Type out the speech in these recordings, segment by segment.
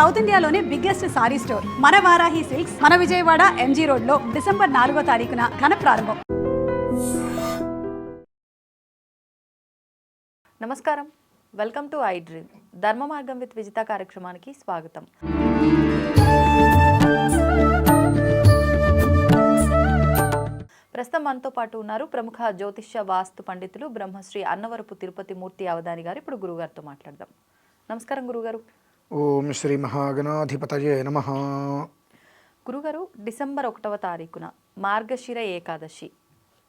South ఇండియాలోనే biggest sorry store. మన Varahi silks మన విజయవాడ ఎంజీ రోడ్లో డిసెంబర్ నాలుగో తారీఖున ఘన ప్రారంభం. నమస్కారం. Welcome to I dream. ధర్మ మార్గం విత్ విజిత కార్యక్రమానికి స్వాగతం. ప్రస్తుతం మనతో పాటు ఉన్నారు ప్రముఖ జ్యోతిష్య వాస్తు పండితులు బ్రహ్మశ్రీ అన్నవరపు తిరుపతి మూర్తి అవధాని గారు. ఇప్పుడు గురుగారితో మాట్లాడదాం. నమస్కారం గురుగారు. ఓం శ్రీ మహాగణాధిపతయే నమ. గురుగారు డిసెంబర్ ఒకటవ తారీఖున మార్గశిర ఏకాదశి.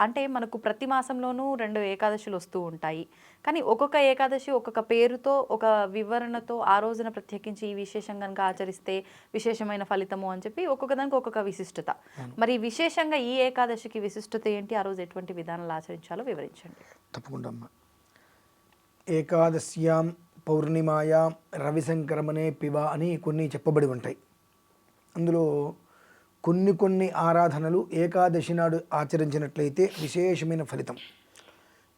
అంటే మనకు ప్రతి మాసంలోనూ రెండు ఏకాదశులు వస్తూ ఉంటాయి. కానీ ఒక్కొక్క ఏకాదశి ఒక్కొక్క పేరుతో ఒక వివరణతో ఆ రోజున ప్రత్యేకించి ఈ విశేషం కనుక ఆచరిస్తే విశేషమైన ఫలితము అని చెప్పి ఒక్కొక్క దానికి ఒక్కొక్క విశిష్టత. మరి విశేషంగా ఈ ఏకాదశికి విశిష్టత ఏంటి? ఆ రోజు ఎటువంటి విధానాలు ఆచరించాలో వివరించండి. తప్పకుండా అమ్మ. ఏకాదశ్యాం పౌర్ణిమాయాం రవిశంకరమనే పివ అని కొన్ని చెప్పబడి ఉంటాయి. అందులో కొన్ని కొన్ని ఆరాధనలు ఏకాదశి నాడు ఆచరించినట్లయితే విశేషమైన ఫలితం.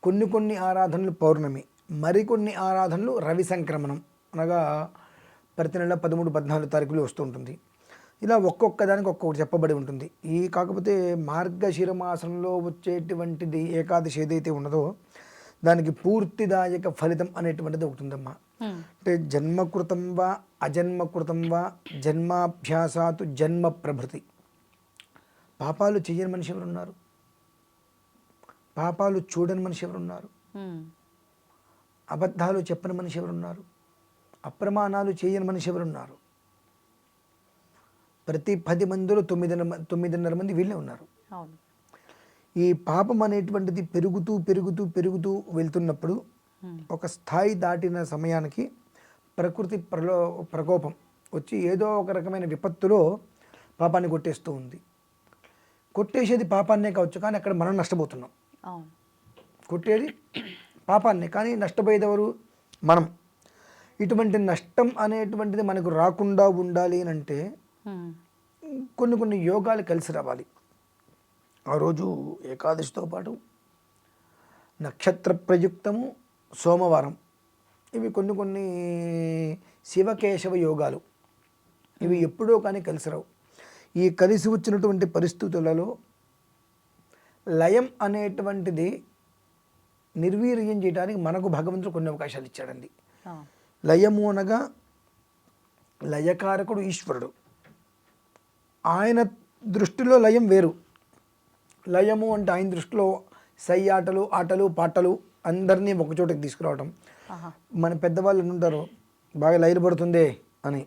కొన్ని కొన్ని ఆరాధనలు పౌర్ణమి మరికొన్ని ఆరాధనలు రవి సంక్రమణం అనగా ప్రతి నెల పదమూడు పద్నాలుగు తారీఖులు వస్తూ ఉంటుంది. ఇలా ఒక్కొక్క దానికి ఒక్కొక్కటి చెప్పబడి ఉంటుంది. ఈ కాకపోతే మార్గశిర మాసంలో వచ్చేటువంటిది ఏకాదశి ఏదైతే ఉన్నదో దానికి పూర్తిదాయక ఫలితం అనేటువంటిది ఒకటి ఉందమ్మా అంటే జన్మకృతం వా అజన్మకృతం వా జన్మాభ్యాసాతు జన్మ ప్రభృతి. పాపాలు చెయ్యని మనిషి ఎవరున్నారు? పాపాలు చూడని మనిషి ఎవరున్నారు? అబద్ధాలు చెప్పని మనిషి ఎవరున్నారు? అప్రమాణాలు చేయని మనిషి ఎవరున్నారు? ప్రతి పది మందిలో తొమ్మిదిన్నర తొమ్మిదిన్నర మంది వీళ్ళే ఉన్నారు. ఈ పాపం అనేటువంటిది పెరుగుతూ పెరుగుతూ పెరుగుతూ వెళ్తున్నప్పుడు ఒక స్థాయి దాటిన సమయానికి ప్రకృతి ప్రలో ప్రకోపం వచ్చి ఏదో ఒక రకమైన విపత్తులో పాపాన్ని కొట్టేస్తూ ఉంది. కొట్టేసేది పాపాన్నే కావచ్చు కానీ అక్కడ మనం నష్టపోతున్నాం. కొట్టేది పాపాన్ని కానీ నష్టపోయేది ఎవరు మనం. ఇటువంటి నష్టం అనేటువంటిది మనకు రాకుండా ఉండాలి అని అంటే కొన్ని కొన్ని యోగాలు కలిసి రావాలి. ఆ రోజు ఏకాదశితో పాటు నక్షత్ర ప్రయుక్తము సోమవారం. ఇవి కొన్ని కొన్ని శివకేశవ యోగాలు. ఇవి ఎప్పుడో కానీ కలిసి రావు ఈ కలిసి వచ్చినటువంటి పరిస్థితులలో లయం అనేటువంటిది నిర్వీర్యం చేయడానికి మనకు భగవంతుడు కొన్ని అవకాశాలు ఇచ్చాడండి. లయము అనగా లయకారకుడు ఈశ్వరుడు. ఆయన దృష్టిలో లయం వేరు. లయము అంటే ఆయన దృష్టిలో సై ఆటలు ఆటలు పాటలు అందరినీ ఒకచోటకి తీసుకురావడం ఆహా. మన పెద్దవాళ్ళు ఉంటారు బాగా లైలు పడుతుందే అని.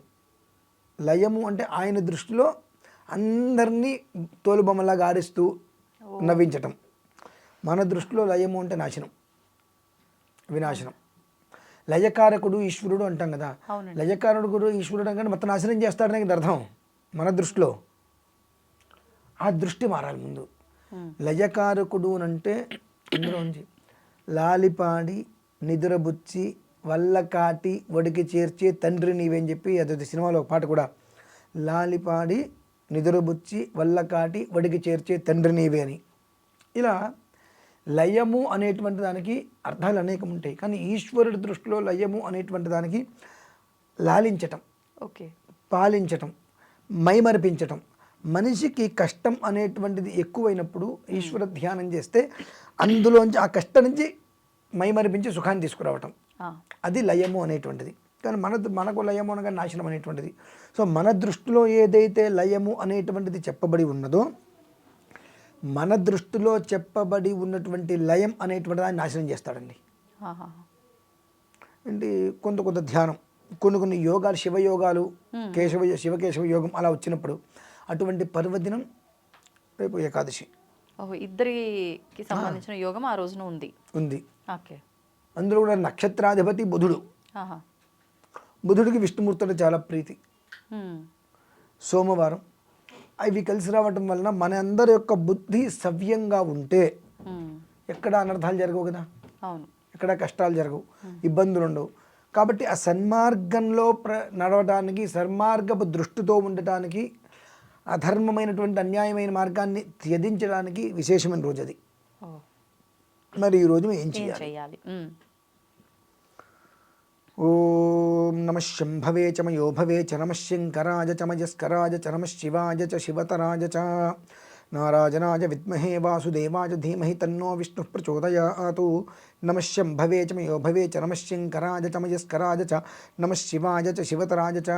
లయము అంటే ఆయన దృష్టిలో అందరినీ తోలుబొమ్మలాగా ఆడిస్తూ నవ్వించటం. మన దృష్టిలో లయము అంటే నాశనం. వినాశనం. లయకారకుడు ఈశ్వరుడు అంటాం కదా. లయకారకుడు గురు ఈశ్వరుడు అంటే మొత్తం నాశనం చేస్తాడని అర్థం మన దృష్టిలో. ఆ దృష్టి మారాలి ముందు. లయకారకుడు అంటే ఇందులో ఉంది. లాలిపాడి నిదురబుచ్చి వల్లకాటి ఒడికి చేర్చే తండ్రి నీవని చెప్పి అదే సినిమాలో ఒక పాట కూడా. లాలిపాడి నిదురబుచ్చి వల్లకాటి ఒడికి చేర్చే తండ్రి నీవే అని. ఇలా లయము అనేటువంటి దానికి అర్థాలు అనేకం ఉంటాయి. కానీ ఈశ్వరుడి దృష్టిలో లయము అనేటువంటి దానికి లాలించటం ఓకే. పాలించటం మైమరిపించటం మనిషికి కష్టం అనేటువంటిది ఎక్కువైనప్పుడు ఈశ్వర ధ్యానం చేస్తే అందులోంచి ఆ కష్టం నుంచి మైమరిపించి సుఖాన్ని తీసుకురావటం. అది లయము అనేటువంటిది. కానీ మన మనకు లయము అనగా నాశనం అనేటువంటిది. సో మన దృష్టిలో ఏదైతే లయము అనేటువంటిది చెప్పబడి ఉన్నదో మన దృష్టిలో చెప్పబడి ఉన్నటువంటి లయం అనేటువంటి దాన్ని నాశనం చేస్తాడండి. ఏంటి? కొంత కొంత ధ్యానం. కొన్ని కొన్ని యోగాలు శివయోగాలు కేశవ శివకేశవ యోగం అలా వచ్చినప్పుడు అటువంటి పర్వదినం రేపు ఏకాదశి. ఇద్దరికి సంబంధించిన యోగం ఆ రోజున ఉంది. ఉంది. ఓకే. అందులో కూడా నక్షత్రాధిపతి బుధుడు. బుధుడికి విష్ణుమూర్తి అంటే చాలా ప్రీతి. సోమవారం. అవి కలిసి రావటం వలన మన అందరి యొక్క బుద్ధి సవ్యంగా ఉంటే ఎక్కడ అనర్థాలు జరగవు కదా? అవును. ఎక్కడ కష్టాలు జరగవు ఇబ్బందులు ఉండవు. కాబట్టి ఆ సన్మార్గంలో ప్ర నడవడానికి సన్మార్గపు దృష్టితో ఉండటానికి అధర్మమైనటువంటి అన్యాయమైన మార్గాన్ని త్యజించడానికి విశేషమైన రోజు అది మరి ఈ రోజు ఏం చేయాలి? ఓం నమ శంభవే చ మయో భవే చ నమ శంకరాజ చ మయస్కరాజ చ శివతరాజ చ నారాజనాజ విద్మహే వాసుదేవాజ ధీమహి తన్నో విష్ణు ప్రచోదయాతు. నమ శంభవే చ మయో భవే చ నమ శంకరాజ చ మయస్కరాజ చ శివతరాజ చ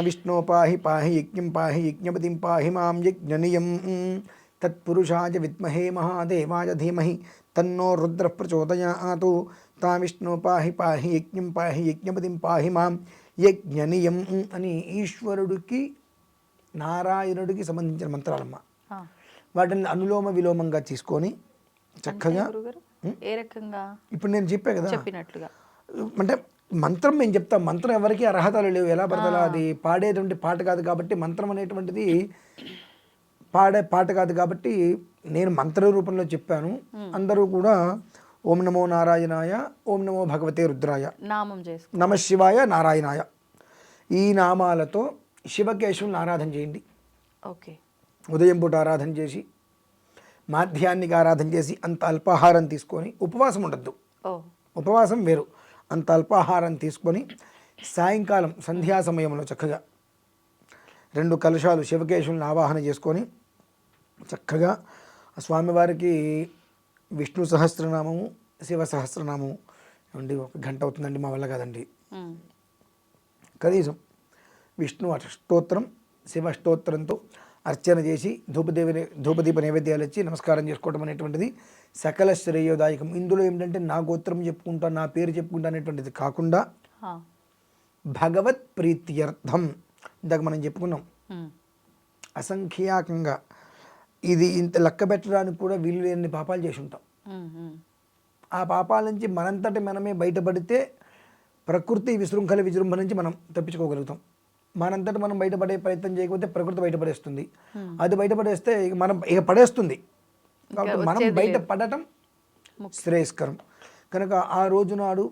విష్ణో పాహి పాహి యజ్ఞం పాహి యజ్ఞపతిం పాహి మాం యజ్ఞనియం తత్పురుషాయ విద్మహే మహాదేవాయ ధీమహి తన్నో రుద్ర ప్రచోదయాతు తా విష్ణు పాహి పాహి యజ్ఞం పాహి యజ్ఞపతిం పాహి మాం యజ్ఞనియం అని ఈశ్వరుడికి నారాయణుడికి సంబంధించిన మంత్రాలమ్మ. వాటిని అనులోమ విలోమంగా తీసుకొని చక్కగా ఏ రకంగా? ఇప్పుడు నేను చెప్పా కదా? చెప్పినట్లుగా. అంటే మంత్రం మేము చెప్తాం మంత్రం ఎవరికి అర్హతలు లేవు. ఎలా పడతాలో అది? పాడేటువంటి పాట కాదు కాబట్టి మంత్రం అనేటువంటిది పాడే పాట కాదు కాబట్టి నేను మంత్ర రూపంలో చెప్పాను. అందరూ కూడా ఓం నమో నారాయణాయ ఓం నమో భగవతే రుద్రాయ. నామం నమ శివాయ నారాయణాయ. ఈ నామాలతో శివకేశవుని ఆరాధన చేయండి. ఓకే. ఉదయం పూట ఆరాధన చేసి మాధ్యాన్నిక ఆరాధన చేసి అంత అల్పాహారం తీసుకొని ఉపవాసం ఉండద్దు. ఉపవాసం వేరు. అంత అల్పాహారం తీసుకొని సాయంకాలం సంధ్యా సమయంలో చక్కగా రెండు కలశాలు శివకేశవులను ఆవాహన చేసుకొని చక్కగా స్వామివారికి విష్ణు సహస్రనామము శివ సహస్రనామము ఏమండి ఒక గంట అవుతుందండి మా వల్ల కాదండి. కనీసం విష్ణు అష్టోత్తరం శివ అష్టోత్తరంతో అర్చన చేసి ధూపదేవి ధూపదీప నైవేద్యాలు ఇచ్చి నమస్కారం చేసుకోవడం అనేటువంటిది సకల శ్రేయోదాయకం ఇందులో ఏంటంటే నా గోత్రం చెప్పుకుంటా నా పేరు చెప్పుకుంటా అనేటువంటిది కాకుండా. భగవత్ ప్రీత్యర్థం ఇందాక మనం చెప్పుకున్నాం. అసంఖ్యాకంగా ఇది ఇంత లెక్క పెట్టడానికి కూడా వీలు లేని పాపాలు చేసి ఉంటాం. ఆ పాపాల నుంచి మనంతటి మనమే బయటపడితే ప్రకృతి విశృంఖల విజృంభణ నుంచి మనం తప్పించుకోగలుగుతాం మనంతటి మనం బయటపడే ప్రయత్నం చేయకపోతే ప్రకృతి బయటపడేస్తుంది. అది బయటపడేస్తే ఇక మనం ఇక పడేస్తుంది. కాబట్టి మనం బయట పడటం శ్రేయస్కరం. కనుక ఆ రోజు నాడు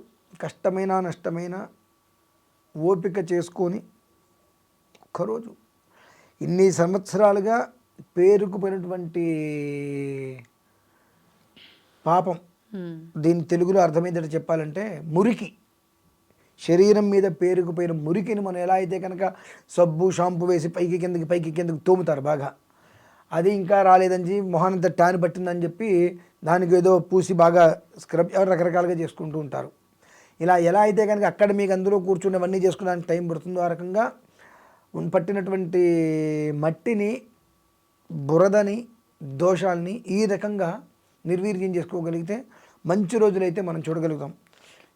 కష్టమైన నష్టమైన ఓపిక చేసుకొని ఒక్కరోజు ఇన్ని సంవత్సరాలుగా పేరుకుపోయినటువంటి పాపం. దీని తెలుగులో అర్థమైందంటే చెప్పాలంటే మురికి. శరీరం మీద పేరుకుపోయిన మురికిని మనం ఎలా అయితే కనుక సబ్బు షాంపూ వేసి పైకి కిందకి పైకి కిందకి తోముతారు బాగా. అది ఇంకా రాలేదని చెప్పి మొహానంత ట్యాన్ పట్టిందని చెప్పి దానికి ఏదో పూసి బాగా స్క్రబ్ రకరకాలుగా చేసుకుంటూ ఉంటారు. ఇలా ఎలా అయితే కనుక అక్కడ మీకు అందులో కూర్చున్నవన్నీ చేసుకోవడానికి టైం పడుతుందో ఆ రకంగా పట్టినటువంటి మట్టిని బురదని దోషాల్ని ఈ రకంగా నిర్వీర్యం చేసుకోగలిగితే మంచి రోజులైతే మనం చూడగలుగుతాం.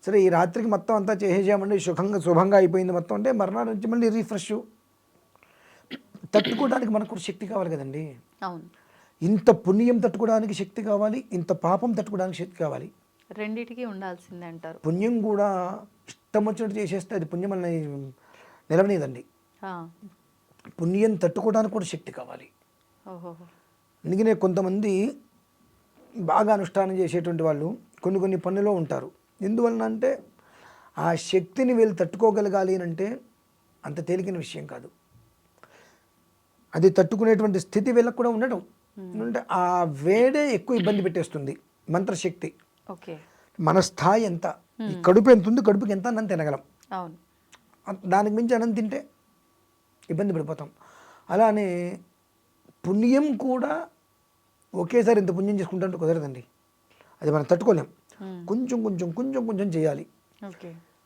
సరే ఈ రాత్రికి మొత్తం అంతా చేసేసామండి సుఖంగా శుభంగా అయిపోయింది మొత్తం అంటే మర్నాడు నుంచి మళ్ళీ రీఫ్రెష్ తట్టుకోవడానికి మనకు కూడా శక్తి కావాలి కదండి. అవును. ఇంత పుణ్యం తట్టుకోవడానికి శక్తి కావాలి ఇంత పాపం తట్టుకోవడానికి శక్తి కావాలి. రెండిటికి ఉండాల్సిందే అంటారు పుణ్యం కూడా ఇష్టం వచ్చినట్టు చేసేస్తే అది పుణ్యం అని నిలవనేదండి. పుణ్యం తట్టుకోవడానికి కూడా శక్తి కావాలి. అందుకనే కొంతమంది బాగా అనుష్ఠానం చేసేటువంటి వాళ్ళు కొన్ని కొన్ని పనుల్లో ఉంటారు. ఎందువలన అంటే ఆ శక్తిని వీళ్ళు తట్టుకోగలగాలి అని అంటే అంత తేలికైన విషయం కాదు. అది తట్టుకునేటువంటి స్థితి వీళ్ళకు కూడా ఉండడం అంటే ఆ వేడే ఎక్కువ ఇబ్బంది పెట్టేస్తుంది మంత్రశక్తి. ఓకే. మన స్థాయి ఎంత? ఈ కడుపు ఎంత ఉంది? కడుపుకి ఎంత అన్నం తినగలం? దానికి మించి అన్నం తింటే ఇబ్బంది పడిపోతాం. అలానే పుణ్యం కూడా ఒకేసారి ఇంత పుణ్యం చేసుకుంటే కుదరదండి. అది మనం తట్టుకోలేం. కొంచెం కొంచెం కొంచెం కొంచెం చేయాలి.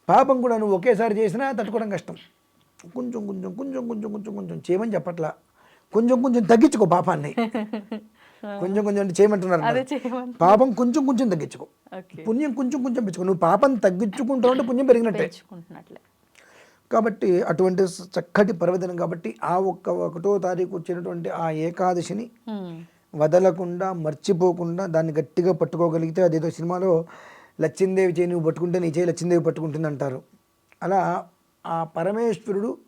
పాపం కూడా నువ్వు ఒకేసారి చేసినా తట్టుకోవడం కష్టం. కొంచెం కొంచెం కొంచెం కొంచెం కొంచెం కొంచెం చేయమని చెప్పట్లా. కొంచెం కొంచెం తగ్గించుకో పాపాన్ని. కొంచెం కొంచెం అంటే చేయమంటున్నారు పాపం కొంచెం కొంచెం తగ్గించుకో. పుణ్యం కొంచెం కొంచెం పెంచుకో. నువ్వు పాపం తగ్గించుకుంటావు అంటే పుణ్యం పెరిగినట్టే. కాబట్టి అటువంటి చక్కటి పర్వదినం కాబట్టి ఆ ఒక్క ఒకటో తారీఖు వచ్చినటువంటి ఆ ఏకాదశిని. వదలకుండా మర్చిపోకుండా దాన్ని గట్టిగా పట్టుకోగలిగితే అదేదో సినిమాలో లచ్చిందేవి చేయి నువ్వు పట్టుకుంటే నీ చేయి లచ్చిందేవి పట్టుకుంటుంది అంటారు. అలా ఆ పరమేశ్వరుడు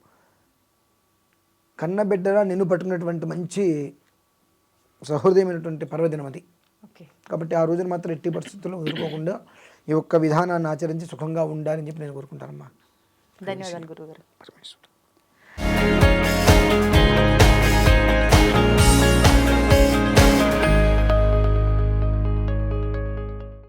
కన్నబిడ్డలా నిన్ను పట్టుకున్నటువంటి మంచి సహృదయమైనటువంటి పర్వదినం అది. ఓకే. కాబట్టి ఆ రోజున మాత్రం ఎట్టి పరిస్థితుల్లో వదులుకోకుండా ఈ ఒక్క విధానాన్ని ఆచరించి సుఖంగా ఉండాలని చెప్పి నేను కోరుకుంటానమ్మా. ధన్యవాదాలు గురుగారు పరమేశ్వరుడు.